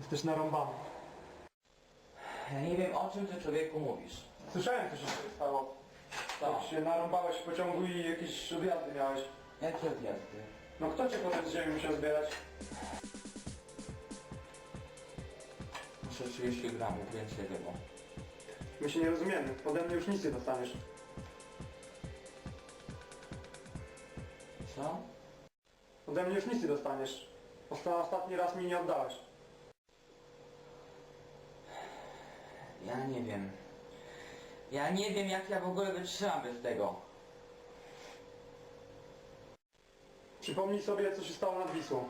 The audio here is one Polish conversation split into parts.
Jesteś narąbany. Ja nie wiem o czym ty człowieku mówisz. Słyszałem, co się tutaj stało. Co? Jak się narąbałeś w pociągu i jakieś odjazdy miałeś. Jakie odjazdy? No kto cię potem z ziemi musiał zbierać? Muszę 30 gramów więcej chyba. My się nie rozumiemy. Ode mnie już nic nie dostaniesz. Co? Ode mnie już nic nie dostaniesz. Osta ostatni raz mi nie oddałeś. Ja nie wiem. Ja nie wiem jak ja w ogóle wytrzymam bez tego. Przypomnij sobie, co się stało nad Wisłą.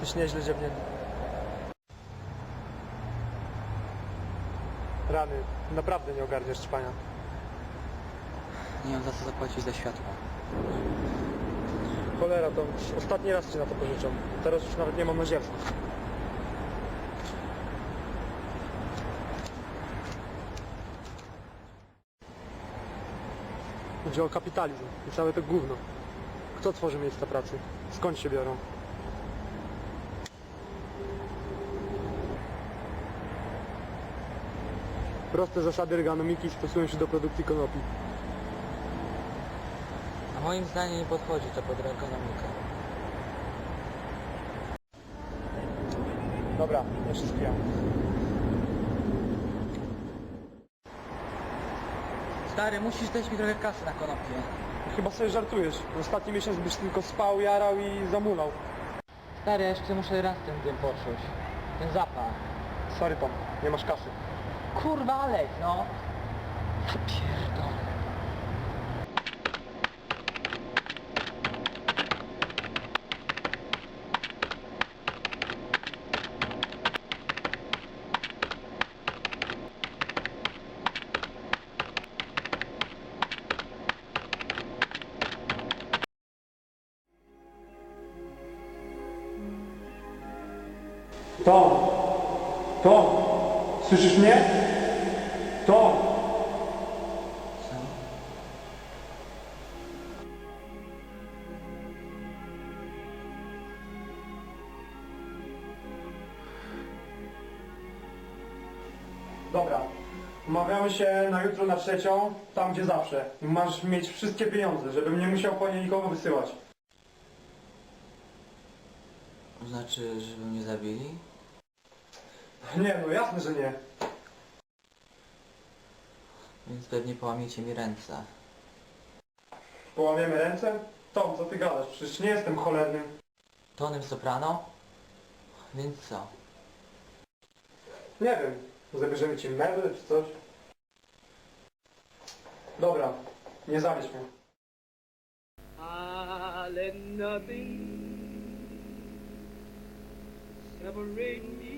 Jesteś nieźle ziewnięty. Rany, naprawdę nie ogarniesz ćpania. Nie mam za co zapłacić za światło. Cholera, to ostatni raz cię na to pożyczam. Teraz już nawet nie mam na. Chodzi o kapitalizm i całe to gówno. Kto tworzy miejsca pracy? Skąd się biorą? Proste zasady ergonomiki stosują się do produkcji konopi. A moim zdaniem nie podchodzi to pod ekonomikę. Dobra, ja się spijam. Stary, musisz dać mi trochę kasy na konopie. Chyba sobie żartujesz. Ostatni miesiąc byś tylko spał, jarał i zamulał. Stary, ja jeszcze muszę raz ten dym poczuć. Ten zapach. Sorry Tom, nie masz kasy. Kurwa, Alek, no. Pierdolę. Tom! Tom! Słyszysz mnie? Dobra. Umawiamy się na jutro na trzecią, tam gdzie zawsze. I Masz mieć wszystkie pieniądze, żebym nie musiał po nie nikogo wysyłać. Znaczy, żeby mnie zabili? Nie, no jasne, że nie. Więc pewnie połamiecie mi ręce. Połamiemy ręce? Tom, co ty gadasz? Przecież nie jestem cholernym. Tonem soprano? Więc co? Nie wiem. Zabierzemy ci meble czy coś? Dobra, nie zawiedź mnie. I let nothing separate me